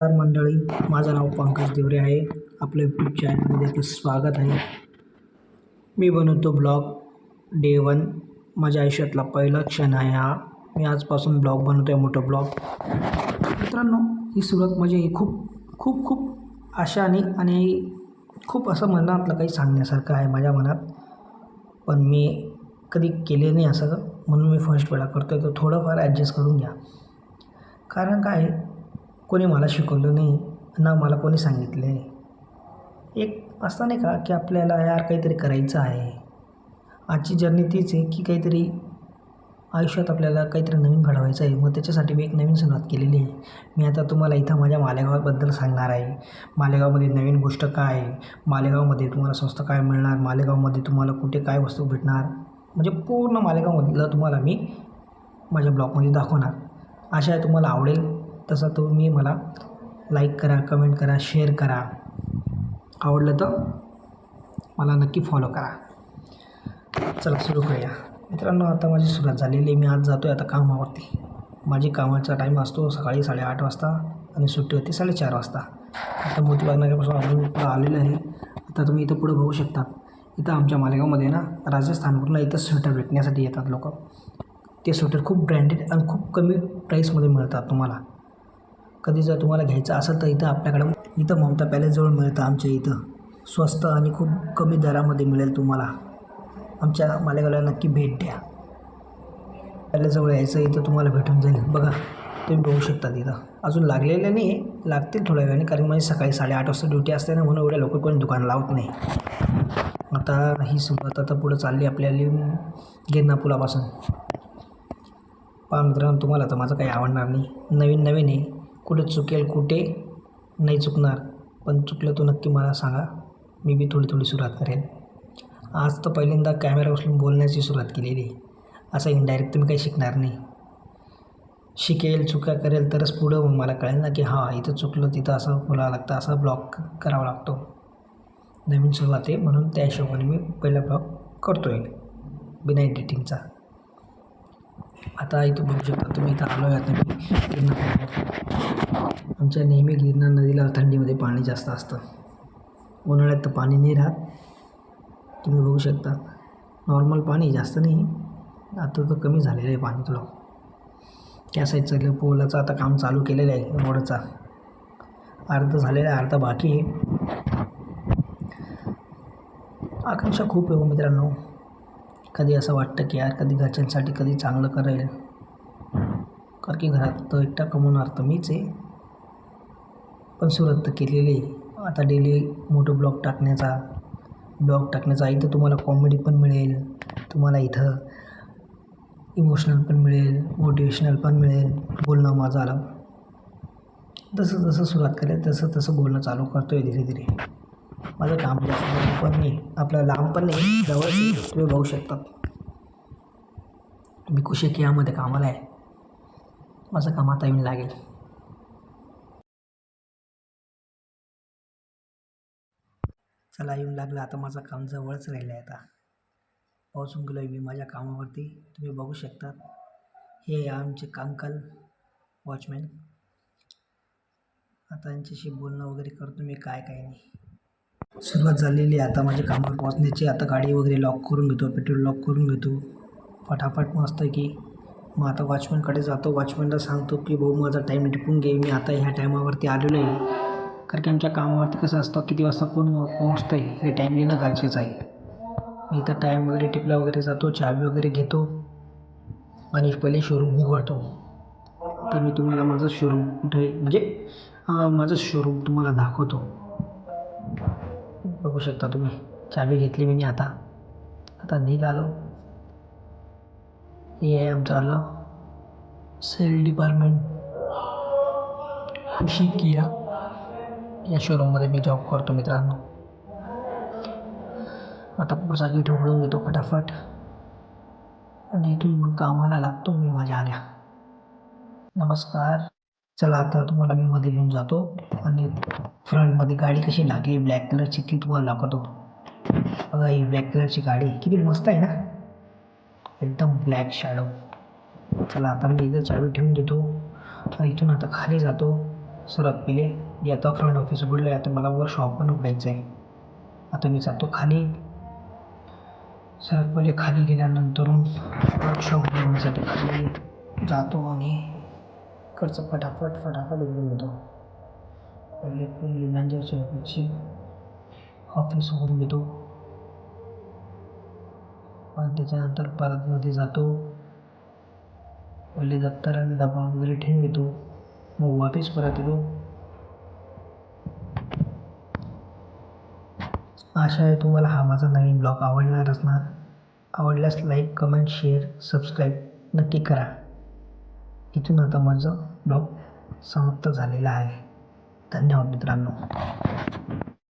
नमस्कार मंडळी माझं नाव पंकज देवरे आहे. आपलं यूट्यूब चॅनलमध्ये आपलं स्वागत आहे. मी बनवतो ब्लॉग डे वन. माझ्या आयुष्यातला पहिला क्षण आहे हा. मी आजपासून ब्लॉग बनवतो आहे मोठं ब्लॉग. मित्रांनो ही सुरुवात म्हणजे खूप खूप खूप आशाने आणि खूप असं मनातलं काही सांगण्यासारखं आहे माझ्या मनात. पण मी कधी केले नाही असं. म्हणून मी फर्स्ट वेळा करतो आहे तर थोडंफार ॲडजस्ट करून घ्या. कारण काय आहे, कोणी मला शिकवलं नाही ना मला कोणी सांगितलं. आहे एक असं नाही का की आपल्याला यार काहीतरी करायचं आहे. आजची जर्नी तीच आहे की काहीतरी आयुष्यात आपल्याला काहीतरी नवीन घडवायचं आहे. मग त्याच्यासाठी मी एक नवीन सुरुवात केलेली आहे. मी आता तुम्हाला इथं माझ्या मालेगावाबद्दल सांगणार आहे. मालेगावमध्ये नवीन गोष्ट काय आहे? मालेगावमध्ये तुम्हाला स्वस्त काय मिळणार? मालेगावमध्ये तुम्हाला कुठे काय वस्तू भेटणार? म्हणजे पूर्ण मालेगावमधलं तुम्हाला मी माझ्या ब्लॉगमध्ये दाखवणार. आशा आहे तुम्हाला आवडेल तसा तुम्ही मला लाईक करा कमेंट करा शेअर करा. आवडलं तर मला नक्की फॉलो करा. चला सुरू करूया. मित्रांनो आता माझी सुरुवात झालेली आहे. मी आज जातो आहे आता कामावरती. माझी कामाचा टाईम असतो सकाळी साडेआठ वाजता आणि सुट्टी होती साडेचार वाजता. आता मोती अजून आपण पुढं आलेलं आहे. आता तुम्ही इथं पुढं बघू शकता. इथं आमच्या मालेगावमध्ये ना राजस्थानवरून इथं स्वेटर विकण्यासाठी येतात लोक. ते स्वेटर खूप ब्रँडेड आणि खूप कमी प्राईसमध्ये मिळतात तुम्हाला. कधी जर तुम्हाला घ्यायचं असेल तर इथं आपल्याकडं इथं ममता पॅलेसजवळ मिळतं आमच्या इथं. स्वस्त आणि खूप कमी दरामध्ये मिळेल तुम्हाला. आमच्या मालेगावला नक्की भेट द्या. पॅलेसजवळ यायचं इथं तुम्हाला भेटून जाईल. बघा तुम्ही बघू शकता तिथं. अजून लागलेलं नाही लागतील थोड्या वेळाने कारण माझी सकाळी साडेआठ वाजता ड्युटी असते ना म्हणून एवढ्या लवकर कोणी दुकान लावत नाही. आता ही सुरुवात आता पुढं चालली आपल्याला गिरणा पुलापासून पहा मित्रांनो तुम्हाला तर माझं काही आवडणार नाही. नवीन नवीन आहे. कुठे चुकेल कुठे नाही चुकणार पण चुकलं तो नक्की मला सांगा. मी बी थोडी थोडी सुरुवात करेन. आज तर पहिल्यांदा कॅमेरा उचलून बोलण्याची सुरुवात केलेली. असं इनडायरेक्ट तुम्ही काही शिकणार नाही. शिकेल चुका करेल तरच पुढं मग मला कळेल ना की हां इथं चुकलं तिथं असं बोलावं लागतं असा ब्लॉग करावा लागतो. नवीन सुरुवात आहे. म्हणून त्या हिशोबाने मी पहिला ब्लॉग करतो आहे बिना एडिटिंगचा आता इथं बघू शकता तुम्ही इथं आलो आहे आता मी गिरणा आमच्या नेहमी गिरणा नदीला थंडीमध्ये पाणी जास्त असतं. उन्हाळ्यात तर पाणी नाही राहत. तुम्ही बघू शकता नॉर्मल पाणी जास्त नाही. आता तर कमी झालेलं आहे पाणी तुला. त्या साईडचं पोलाचं आता काम चालू केलेलं आहे रोडचा. अर्ध झालेलं आहे अर्धा बाकी आहे. आकांक्षा खूप आहे हो मित्रांनो. कधी असं वाटतं की यार कधी घरच्यांसाठी कधी चांगलं करेल? कारण की घरात तर एकटा कमवणार तर मीच आहे. पण सुरुवात तर केलेली आहे. आता डेली मोठं ब्लॉग टाकण्याचा ब्लॉग टाकण्याचा इथं तुम्हाला कॉमेडी पण मिळेल तुम्हाला इथं इमोशनल पण मिळेल मोटिवेशनल पण मिळेल बोलणं माझं आलं. जसं जसं सुरुवात करेल तसं तसं बोलणं चालू करतो आहे धीरे धीरे माझं काम जास्त पण नाही. आपलं लांब पण नाही जवळ तुम्ही बघू शकता. मी कुशेक यामध्ये कामाला आहे? माझं काम आता येऊन लागेल. चला येऊन लागलं. आता माझं काम जवळच राहिलं आहे आता. पोहोचून गेलो आहे मी माझ्या कामावरती. तुम्ही बघू शकता. हे आहे आमचे कांकल वॉचमॅन. आता यांच्याशी बोलणं वगैरे करतो मी काय काय नाही. सुरुवात झालेली आहे. आता माझ्या कामावर पोहोचण्याची आता गाडी वगैरे लॉक करून घेतो. पेट्रोल लॉक करून घेतो. फटाफट मस्त की मग आता वॉचमॅनकडे जातो. वॉचमॅनला सांगतो की भाऊ माझा टाईम टिपून घे. मी आता ह्या टायमावरती आलेलो आहे कारण की आमच्या कामावरती कसं असतं किती वाजता कोण पोहोचतं आहे हे टाईम लिहिणं गरजेचं आहे. मी इथं टाईम वगैरे टिपला वगैरे जातो. चावी वगैरे घेतो. आणि पहिले शोरूम उघडतो. तर मी तुम्हाला माझं शोरूम कुठे म्हणजे माझं शोरूम तुम्हाला दाखवतो. बघू शकता तुम्ही. चावी घेतली मी आता. आता निघालो हे आहे आमचं आलं. Sale department. खुशी किया. या शोरूममध्ये मी जॉब करतो मित्रांनो. आता पुढचा गेट उघडून घेतो फटाफट. आणि इथून मग कामाला लागतो मी माझ्या आल्या. नमस्कार. चला आता तुम्हाला मी मध्ये घेऊन जातो आणि फ्रंटमध्ये गाडी कशी लागली? ब्लॅक कलरची ती तुम्हाला दाखवतो. बघा ही ब्लॅक कलरची गाडी किती मस्त आहे ना? एकदम ब्लॅक शॅडो चला आता मी इथं चावी ठेवून देतो आणि इथून आता खाली जातो. सर्वात पहिले आता फ्रंट ऑफिस उघडलं आहे आता मला वर शॉप पण उघडायचं आहे आता मी जातो खाली. सरत पहिले खाली गेल्यानंतर वर्कशॉप उघडण्यासाठी खाली. जातो आणि खर्च फटाफट फटाफट उघडून घेतो पहिले पहिले नांदेडच्या ऑफिस उघडून घेतो आणि त्याच्यानंतर परत मध्ये जातो. पहिले दप्तर डबा वगैरे ठेवून घेतो मग वापस परत येतो. आशा आहे तुम्हाला हा माझा नवीन ब्लॉग आवडणार असणार आवडल्यास लाईक कमेंट शेअर सबस्क्राईब नक्की करा. इथून आता माझं ब्लॉग समाप्त झालेला आहे. धन्यवाद मित्रांनो.